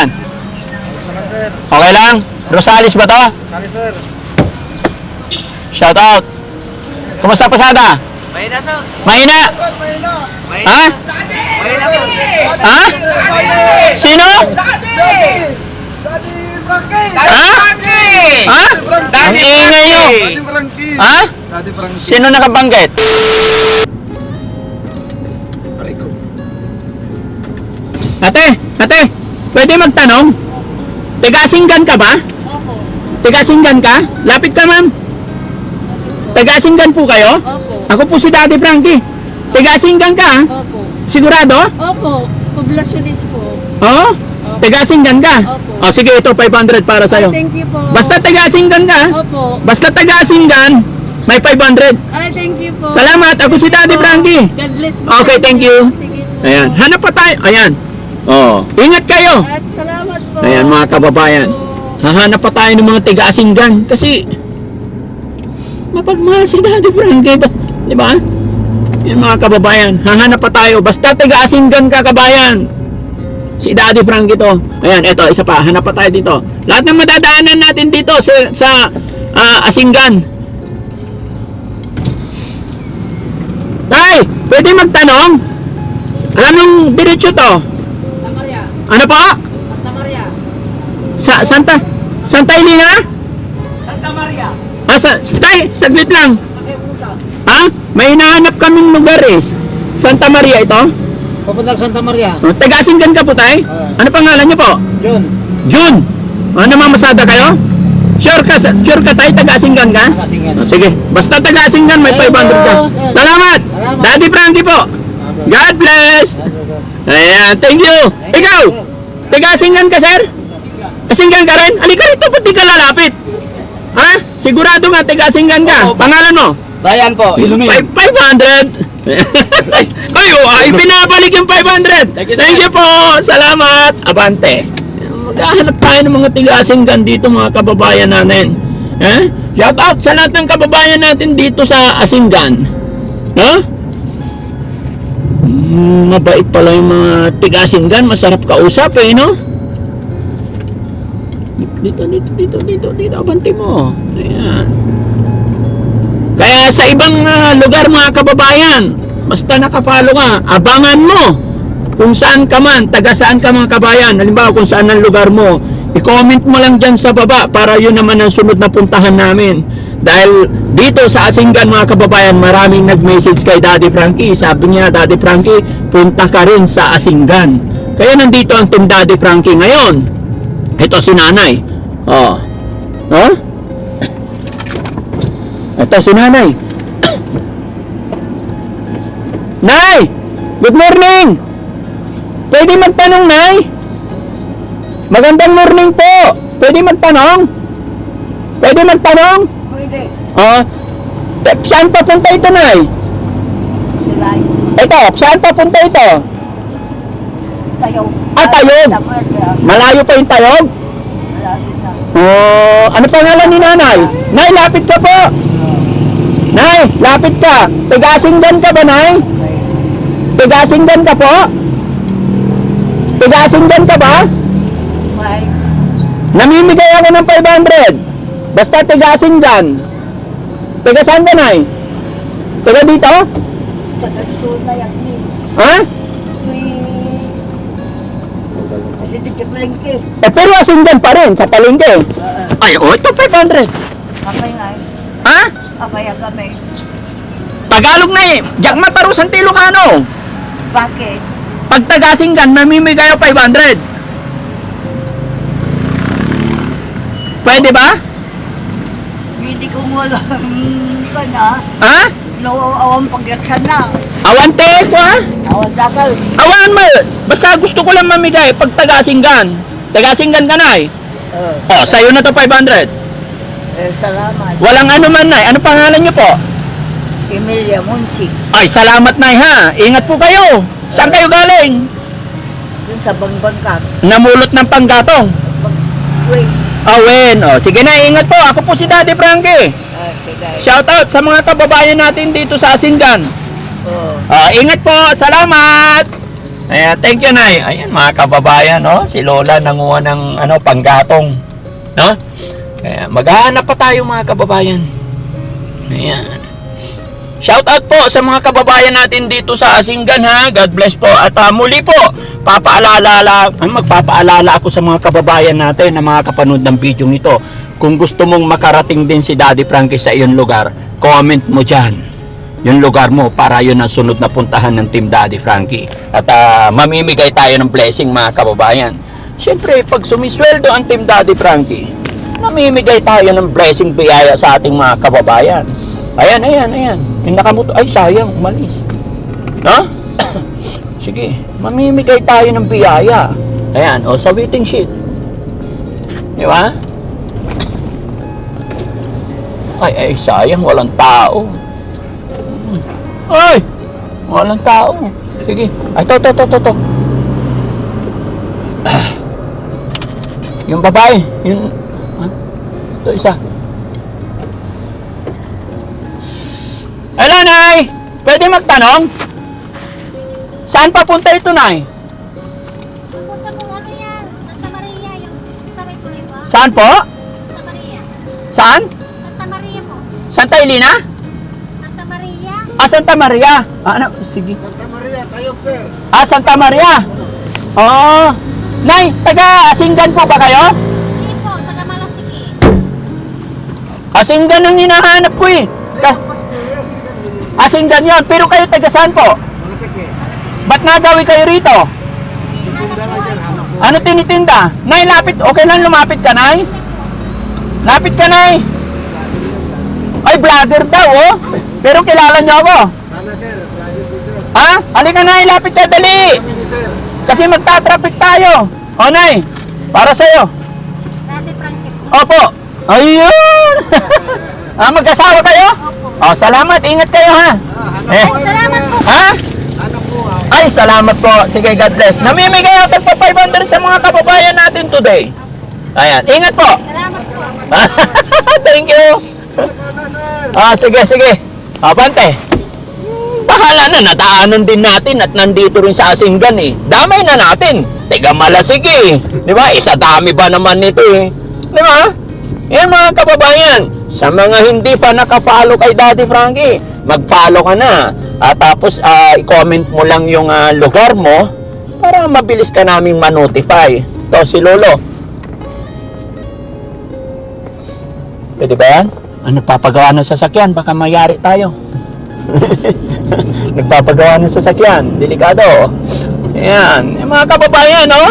Ayan. Okay lang? Rosales ba to? Sorry, sir. Shout out. Kumusta pasada? Mahina, sir. Mahina? Mahina. Ha? Mahina, sir. Ha? Sino? Daddy Frankie! Ha? Ha? Ang ingay nyo. Daddy Frankie! Ha? Daddy Frankie. Sino nakabanggit? Ate, ate, pwede magtanong? Tigasinggan ka ba? Opo. Tigasinggan ka? Lapit ka ma'am. Tigasinggan po kayo? Opo. Ako po si Daddy Frankie. Tigasinggan ka? ha? Opo. Sigurado? Opo. Poblasyonis po. Oo? Tigasinggan ka? Opo. O sige, ito 500 para sa'yo. Ay, thank you po. Basta tigasinggan ka? Opo. Basta taga-asinggan, may 500. Ay, thank you po. Salamat, ako si Daddy. Frankie. God bless po. Okay, thank you. Sige po. Ayan, hanap pa tayo. Ayan. Oh, ingat kayo. At salamat po. Ayan mga kababayan. Hahanap pa tayo ng mga tiga-asinggan kasi mapagmahal si Daddy Frankie. Bas, di ba? Yan mga kababayan. Hahanap pa tayo. Basta tiga-asinggan ka kabayan. Si Daddy Frankie to. Ayan, eto, isa pa. Hanap pa tayo dito. Lahat ng madadaanan natin dito sa, sa ah, asinggan. Tay, pwede magtanong? Alam nung diretso to? Ano po? Santa Maria. Sa Santa Santa Elena? Santa Maria. Ah, sa, tay, saglit lang. Ha? May hinahanap kaming lugar eh. Santa Maria ito? Papunta sa Santa Maria. Oh, Tagasinggan ka po, tay? Oo. Ano pangalan niyo po? Yun. June. Ano mamasada kayo? Sure ka, sure ka tay, taga-asinggan ka? Taga-Asinggan. Oh, sige, basta taga-asinggan, may 500 ka. Salamat! Salamat. Daddy Frankie po! God bless! Ayan, thank you! Ikaw! Taga-asinggan ka, sir? Asinggan ka rin? Halika rito, ba't di ka lalapit? Ha? Sigurado nga, taga-asinggan ka. Pangalan mo? Bayan po, Five- 500! Ay, oh, ay, pinabalik yung 500! Thank you, Thank you po! Salamat! Abante! Maghahanap tayo ng mga tiga-asinggan dito, mga kababayan natin. Eh? Shout out sa lahat ng kababayan natin dito sa Asinggan. Ha? Mm, mabait pala yung mga tiga-asinggan. Masarap kausap eh, no? Dito, dito, dito, dito, dito. Abante mo. Ayan. Kaya sa ibang ah, lugar mga kababayan, basta nakapalo ka, abangan mo kung saan ka man, taga saan ka mga kabayan. Halimbawa kung saan ang lugar mo, i-comment mo lang dyan sa baba para yun naman ang sunod na puntahan namin. Dahil dito sa Asinggan mga kababayan, maraming nag-message kay Daddy Frankie. Sabi niya, Daddy Frankie, punta ka rin sa Asinggan. Kaya nandito ang Team Daddy Frankie ngayon. Ito si Nanay. Oh. Oh? Ito si Nanay. Nay! Good morning! Pwede magtanong, Nay? Magandang morning po! Pwede magtanong? Pwede magtanong? Pwede. Ah, eh, saan papunta ito, Nay? July. Ito, saan papunta ito? Tayo. Ah, Tayog. Malayo pa yung tayog? Malapit na. Oh, ano pangalan ni Nanay? Nay, lapit ka po! Nay, lapit ka! Tigasinggan ka ba, Nay? Tigasinggan ka po? Tigasinggan ka ba? May Namimigay ako ng 500. Basta tigasinggan. Tiga saan ka, Nay? Tiga dito? tagatulay at ni. Ha? Kasi di ka palengke. Eh, pero asinggan pa rin sa palengke. Oo. Ay, oh, ito 500. Kapay nga. Ha? Kapay ang kami. Tagalog na eh. Diyak matarusan Ilocano. Bakit? Pag tagasinggan, mamimigay ako 500. Pwede ba? Hindi ko mo alam ka na. Ha? No, awang pagyaksan na. Awante ko ha? Awang dagal. Awan mo. Basta gusto ko lang mamigay pag tagasinggan. Tagasinggan ka na eh. Oo. Oh, sa'yo na to 500. Eh, salamat. Walang ano man na Ano pangalan niyo po? Emilia Munsi. Ay, salamat na ha. Ingat po kayo. Saan kayo galing? Dun sa Bangbangkang. Namulot ng panggatong. Wait. Awen. Oh, sige na, ingat po. Ako po si Daddy Frankie. Ah. Shout out sa mga kababayan natin dito sa Asinggan. Oo. Ah, ingat po. Salamat. Ayan, thank you, Nay. Ayan, mga kababayan, no? Si Lola nanguha ng ano, panggatong. No? Kaya maghahanap pa tayo, mga kababayan. Ayan. Shout out po sa mga kababayan natin dito sa Asinggan ha. God bless po. At ah, muli po, papaalala, ah, magpapaalala ako sa mga kababayan natin na mga kapanood ng video nito. Kung gusto mong makarating din si Daddy Frankie sa iyong lugar, comment mo dyan yung lugar mo para yun ang sunod na puntahan ng Team Daddy Frankie. At ah, mamimigay tayo ng blessing mga kababayan. Siyempre, pag sumisweldo ang Team Daddy Frankie, mamimigay tayo ng blessing biyaya sa ating mga kababayan. Ayan, ayan, ayan. Yung nakamuto, ay sayang, umalis. No? Sige, mamimigay tayo ng biyaya. Ayan, o sa waiting sheet. Di ba? Ay, ay, sayang, walang tao. Ay! Walang tao. Sige. Ay, to, to, to, to, to. Yung babae. Yung... Ha? Ito, isa. Hello, Nay! Pwede magtanong? Saan papunta ito, Nay? Pupunta kong ano yan, Santa Maria, yung sa may? Saan po? Santa Maria. Saan? Santa Maria po. Santa Elena? Santa Maria. Ah, Santa Maria. Ah, ano? Sige. Santa Maria, tayog sir. Ah, Santa Maria. Oh. Nay, taga Asinggan po ba kayo? Hindi po, taga Malasiki. Asinggan ang hinahanap ko eh. Ka Asinggan yon, pero kayo taga saan po? Ba't nagawi kayo rito? Ano tinitinda? Nay, lapit. Okay lang lumapit ka, Nay? Lapit ka, Nay. Ay, vlogger daw, oh. Pero kilala niyo ako. Ha? Halika, Nay. Lapit ka, dali. Kasi magta-traffic tayo. O, Nay. Para sa'yo. Opo. Ayun. ah, mag-asawa kayo? Opo. Oh, salamat. Ingat kayo, ha? Ah, hanap Eh. Salamat po. Ha? Hanap po ah. Ay, salamat po. Sige, God bless. Namimigay ako tagpa 500 sa mga kababayan natin today. Ayan. Ingat po. Salamat po. Thank you. Ah, sige, sige. Ah, Pante. Bahala na, nataanan din natin at nandito rin sa Asinggan eh. Damay na natin. Tiga malasig eh. Di ba? Isa dami ba naman nito eh. Di ba? Yan mga kababayan. Sa mga hindi pa naka-follow kay Daddy Frankie, mag-follow ka na. At tapos, ah, i-comment mo lang yung ah, lugar mo para mabilis ka naming ma-notify. To, si Lolo. Pwede ba yan? Ah, nagpapagawa ng sasakyan, baka mayari tayo. nagpapagawa ng sasakyan, delikado. Ayan, yung mga kababayan, no?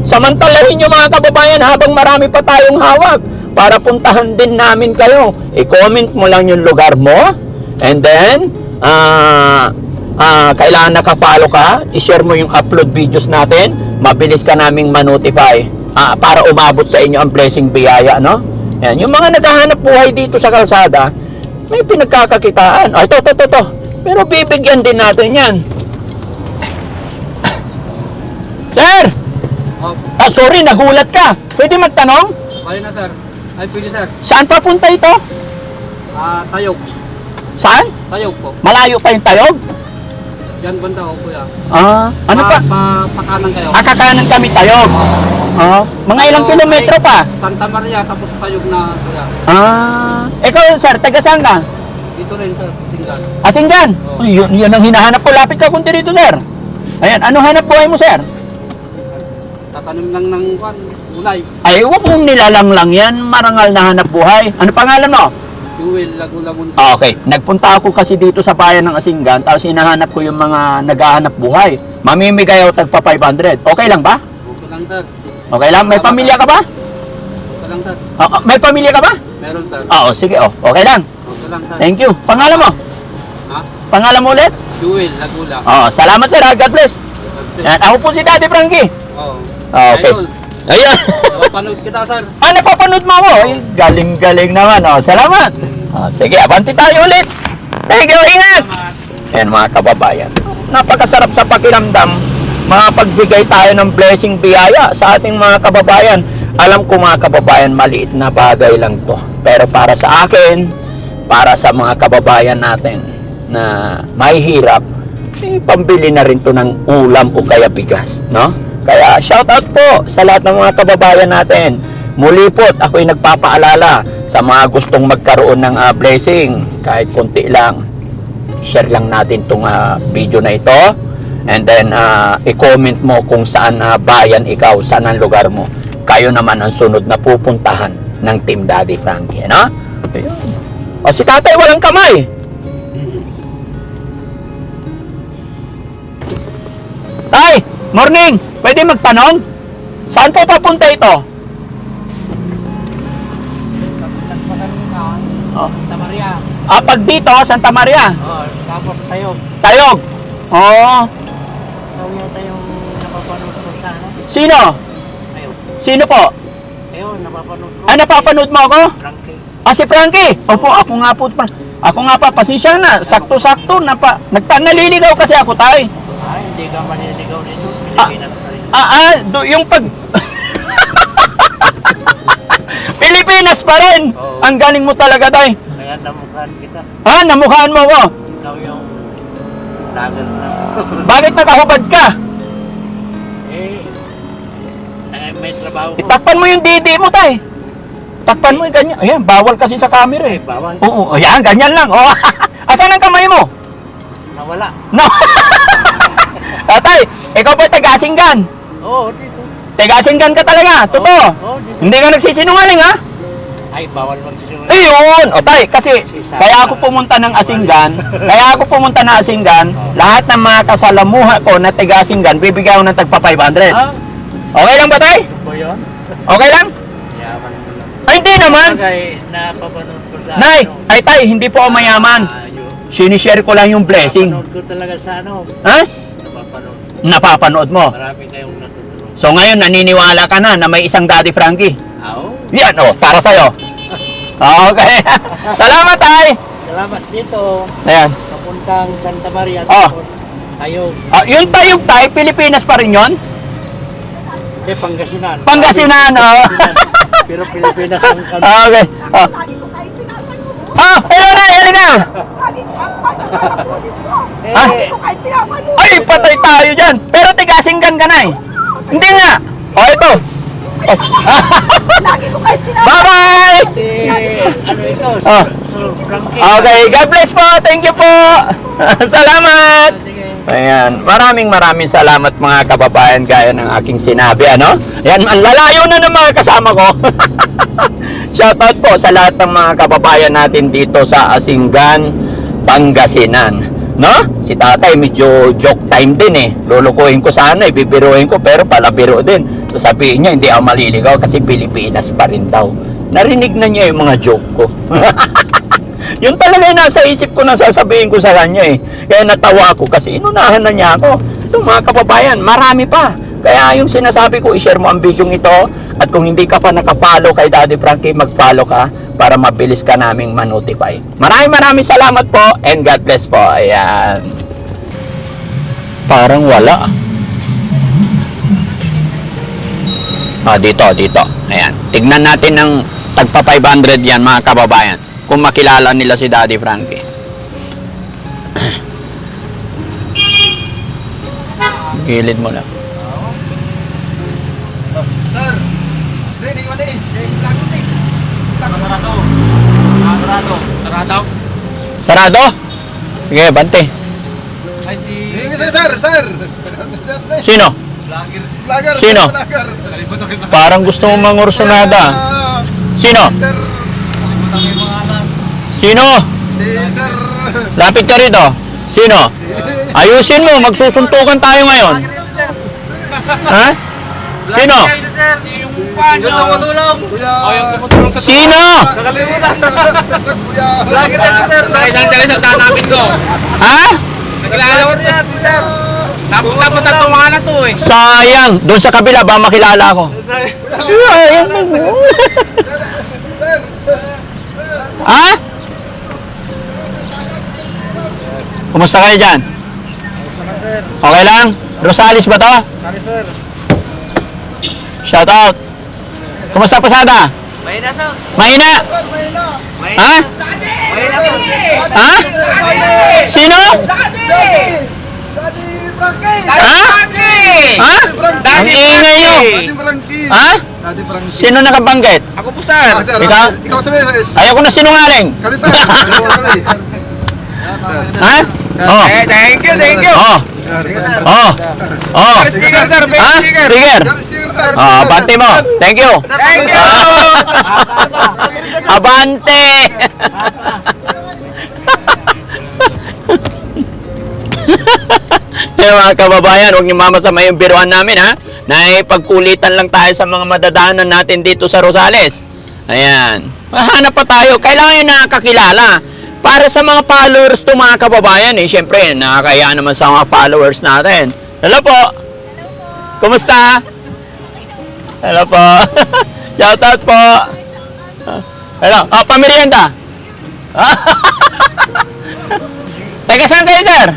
Samantalahin nyo mga kababayan habang marami pa tayong hawak para puntahan din namin kayo. I-comment mo lang yung lugar mo and then ah ah, kailangan nakapalo ka, i-share mo yung upload videos natin, mabilis ka naming ma-notify ah, para umabot sa inyo ang blessing biyaya, no? Yan, yung mga naghahanap buhay dito sa kalsada, may pinagkakakitaan. Ay, to, to, to, to. Pero bibigyan din natin yan. Sir! Oh, Ah, sorry, nagulat ka. Pwede magtanong? kayo na sir. Ay, pwede sir. Saan papunta ito? Ah, tayog. Saan? Tayog po. Malayo pa yung tayog? Yan banda ko kuya. Ah, ano pa? Pa, pakanan kayo. Ah, kakanan kami tayog. Ah, mga ilang So, kilometro ay, pa? Santa Maria, tapos tayog na kuya. Ah, ikaw sir, taga saan ka? Dito rin sir, tinggan. Asinggan? Oo. Uy, yun, yun ang hinahanap ko. Lapit ka kunti rito, sir. Ayan, ano hanap buhay mo, sir? Tatanim lang ng kwan, gulay. Ay, huwag mong nilalang lang yan. Marangal na hanap buhay. Ano pangalan mo? Jewel, Laguna Mundo. Ah, Okay, nagpunta ako kasi dito sa bayan ng Asinggan, tapos hinahanap ko yung mga naghahanap buhay. Mamimigay ako tagpa 500. Okay lang ba? Okay lang sir. Okay lang? May pamilya ka ba? Okay lang sir. Ah, ah, may pamilya ka ba? Meron sir. Oo, sige, oh. Okay lang. Okay lang sir. Thank you. Pangalan mo? Ha? Pangalan mo ulit? Jewel, Laguna. Oo, salamat sir. ha. God bless. Yan, ako po si Daddy Frankie. Oo. Ah, okay. Idol, Ayan. napanood kita sir. ah, napapanood mo ako. Ay, galing-galing naman. Oh, salamat. Ah, sige, abanti tayo ulit. Thank you. Ingat. Ayan mga kababayan. Napakasarap sa pakiramdam mapagbigay tayo ng blessing biyaya sa ating mga kababayan. Alam ko mga kababayan, maliit na bagay lang to. Pero para sa akin, para sa mga kababayan natin na mahihirap, eh, pambili na rin to ng ulam o kaya bigas, no? Kaya shoutout po sa lahat ng mga kababayan natin. Muli po, ako'y nagpapaalala sa mga gustong magkaroon ng ah, blessing, kahit konti lang. Share lang natin tong ah, video na ito. And then, ah, i-comment mo kung saan ah, bayan ikaw, saan ang lugar mo. Kayo naman ang sunod na pupuntahan ng Team Daddy Frankie, no? Ayun. O si tatay walang kamay. Tay, morning! Pwede magtanong? Saan po papunta ito? Oh. Santa Maria. Ah, pag dito, Santa Maria. Oh, tapos tayo. Tayog. Oo. Ikaw yata yung napapanood ko sa ano? Sino? Ayun. Sino po? Ayun, napapanood ko. Ah, napapanood mo ako? Frankie. Ah, si Frankie. Opo, ako nga po. Fra- Ako nga pa, pasensya na. Sakto-sakto na pa. Nagta naliligaw kasi ako, tay. Ah, hindi ka maniligaw dito. Ah. Pilipinas pa rin. Ah, ah, do, yung pag... Pilipinas pa rin. Oo. Ang galing mo talaga, tay. Kaya namukhaan kita. Ah, namukhaan mo ko. Ikaw yung vlogger na. Bakit nakahubad ka? eh, eh, may trabaho ko. Itakpan mo yung didi mo, tay. Takpan mo yung ganyan. Ayan, bawal kasi sa camera Eh, eh. bawal. Oo, ayan, ganyan lang. Oh. Asan ang kamay mo? Nawala. No. Tatay, ikaw po taga-asinggan. Oo, dito. Taga-asinggan ka talaga, totoo. Oo, dito. Hindi ka nagsisinungaling, ha? Ay, bawal magsisinungaling. Ayun! O tay, kasi kaya ako pumunta ng Asinggan, kaya ako pumunta ng Asinggan, lahat ng mga kasalamuha ko na taga Asinggan, bibigyan ko ng tagpa 500. Ah, Okay lang ba tay? ano ba yun? Okay lang? Yaman mo lang. Ay, hindi naman! Bagay, napapanood ko sa Nay, ano. ay tay, hindi po ako mayaman. Ah, yun. Sinishare ko lang yung blessing. Napapanood ko talaga sa ano. Ha? Napapanood. Mo. Marami kayong natutulong. So ngayon, naniniwala ka na na may isang Daddy Frankie. Oo. Yan, oh, para sa'yo. Okay. Salamat, tay! Salamat dito. Ayan. Papuntang Santa Maria. Oh. Tapos tayo. Ah, yung tayog tay, Pilipinas pa rin yon? Eh, Pangasinan. Pangasinan, oh. Pero Pilipinas ang kan. Ah, okay. Ah. Ah, hello na, halika. Ah. Eh, Ay, patay tayo dyan. Pero tigasinggan ka na eh. Hindi nga. O, ito. Oh. Bye-bye! si, ano ito? Oh. Okay, God bless po. Thank you po. Salamat. Ayan, maraming maraming salamat mga kababayan gaya ng aking sinabi, ano? Ayan, ang lalayo na ng mga kasama ko. Shoutout po sa lahat ng mga kababayan natin dito sa Asinggan, Pangasinan. No? Si tatay medyo joke time din eh. Lulukuhin ko sana, ibibiruin ko, pero palabiro din. Sasabihin niya, hindi ako maliligaw kasi Pilipinas pa rin daw. Narinig na niya yung mga joke ko. Yun talaga yung nasa isip ko na sasabihin ko sa kanya eh. Kaya natawa ako kasi inunahan na niya ako. Ito mga kababayan, marami pa. Kaya yung sinasabi ko, i-share mo ang video ito. At kung hindi ka pa nakapalo kay Daddy Frankie, mag-follow ka para mabilis ka naming manotify. Maraming maraming salamat po and God bless po. Ayan. Parang wala. Ah, dito, dito. Ayan. Tignan natin ng tagpa 500 yan mga kababayan. Kung makilala nila si Daddy Frankie. Gilid mo lang. Sir! Ready mo na eh. Lago na eh. Sarado. Sarado. Sarado. Sarado? Sige, bante. Ay si... Sir, sir, sir! Sino? Vlogger. Vlogger. Sino? Vlogger. Parang gusto mo mangursunada. Ah, Sino? Sir. Kalimutan ko yung mga anak. Sino? Si Sir. Lapit ka rito. Sino? Ayusin mo, magsusuntukan tayo ngayon. Ha? Sino? Si pan. Yung tumutulong. Kuya. Oh, yung tumutulong sa... Sino? Nakalimutan. Kuya. Vlogger na si Sir. Nakailang talaga sa namin ko. Ha? Nakilala ko niya si Sir. Napunta pa sa tumahan na to eh. Sayang. Doon sa kabila ba makilala ko? Sayang. ha? Kumusta kayo dyan? Okay lang? Rosales ba to? Sorry sir. Shout out. Kumusta pasada? May na sir. Mahina? Ha? May na sir. Ha? Sino? Frankie! Ha? Ha? Ang ingay nyo! Dati Frankie! Ha? Dati Frankie! Sino nakabanggit? Ako po, sir. Ikaw? Ikaw sir. Ayoko na sinungaling. Kami sir. Ha? Oh. Thank you, thank you. Oh. Oh. Oh. Sticker, sir. Ha? sticker. Sticker. Ah, abante mo. Thank you. Thank you. Abante! Kaya mga kababayan, huwag niyo mamasama yung biruan namin ha. Na pagkulitan lang tayo sa mga madadaanan natin dito sa Rosales. Ayan. Hanap pa tayo. Kailangan yung nakakakilala. Para sa mga followers to mga kababayan eh. Siyempre, nakakaya naman sa mga followers natin. Hello po. Kumusta? Hello po. Shoutout po. Hello. Oh, pamerienda. Teka, saan kayo, sir?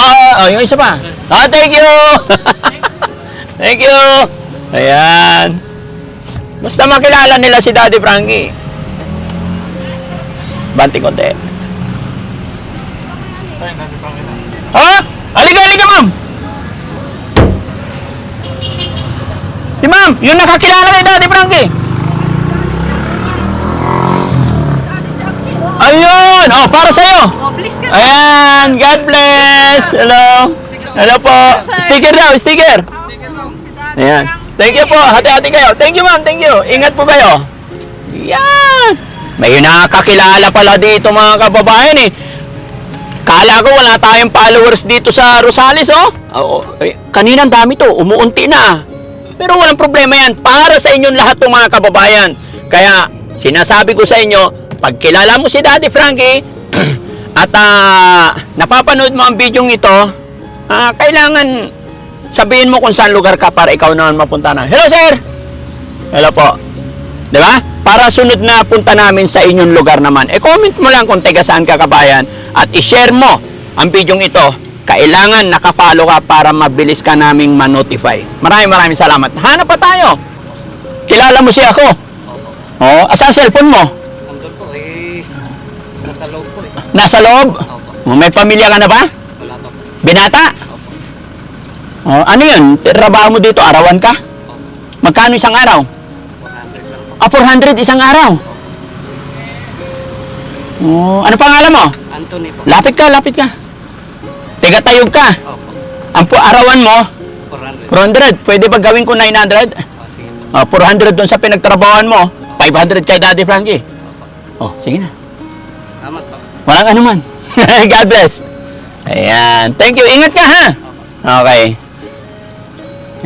Ah, oh, yung isa pa. Ah, thank you. thank you. Ayan. Basta makilala nila si Daddy Frankie. Banting konti. Ha? Halika, halika, ma'am. Si ma'am, yung nakakilala kay Daddy Frankie. Ayun! Oh, para sa'yo. Oh. Ayan, God bless. Hello. Hello po. Sticker daw, sticker. Ayan. Thank you po. Hati-hati kayo. Thank you, ma'am. Thank you. Ingat po kayo. Yan. May nakakilala pala dito mga kababayan eh. Kala ko wala tayong followers dito sa Rosales, oh. Oo. Eh, kanina dami to. Umuunti na. Pero walang problema yan. Para sa inyong lahat ng mga kababayan. Kaya, sinasabi ko sa inyo, pag kilala mo si Daddy Frankie, at ah, napapanood mo ang video ito, ah, kailangan sabihin mo kung saan lugar ka para ikaw naman mapunta na. Hello, sir! Hello po. Di ba? Para sunod na punta namin sa inyong lugar naman. E comment mo lang kung taga saan ka kabayan at i-share mo ang video ito. Kailangan nakapalo ka para mabilis ka naming ma-notify. Maraming maraming salamat. Hanap pa tayo. Kilala mo siya ako. Oo. Asa ang cellphone mo? Andun po, eh. Nasa loob po, eh. Nasa loob? Opo. May pamilya ka na ba? Wala pa po. Binata? Opo. Oh, ano yun? Trabaho mo dito, arawan ka? Magkano isang araw? 400 lang po. Ah, 400 isang araw. Oh, ano pangalan mo? Anthony po. Lapit ka, lapit ka. Tiga tayog ka. Opo. Ang pu- arawan mo, 400. 400. Pwede ba gawin ko 900? Oh, sige. Ah, 400 doon sa pinagtrabahoan mo. 500 kay Daddy Frankie. Opo. Oh, sige na. Salamat po. Walang anuman. God bless. Ayan. Thank you. Ingat ka, ha? Okay.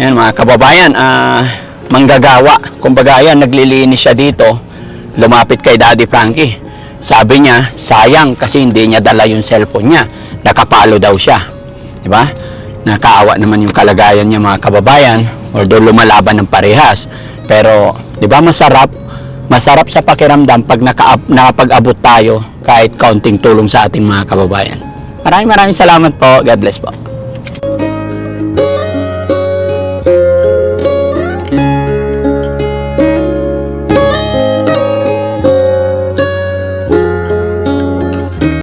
Ayan, mga kababayan. ah manggagawa. Kumbaga, ayan, naglilinis siya dito. Lumapit kay Daddy Frankie. Sabi niya, sayang kasi hindi niya dala yung cellphone niya. Nakapalo daw siya. Di ba? Nakaawa naman yung kalagayan niya mga kababayan. Although lumalaban ng parehas. Pero, di ba masarap? Masarap sa pakiramdam pag naka, nakapag-abot tayo kahit kaunting tulong sa ating mga kababayan. Maraming maraming salamat po. God bless po.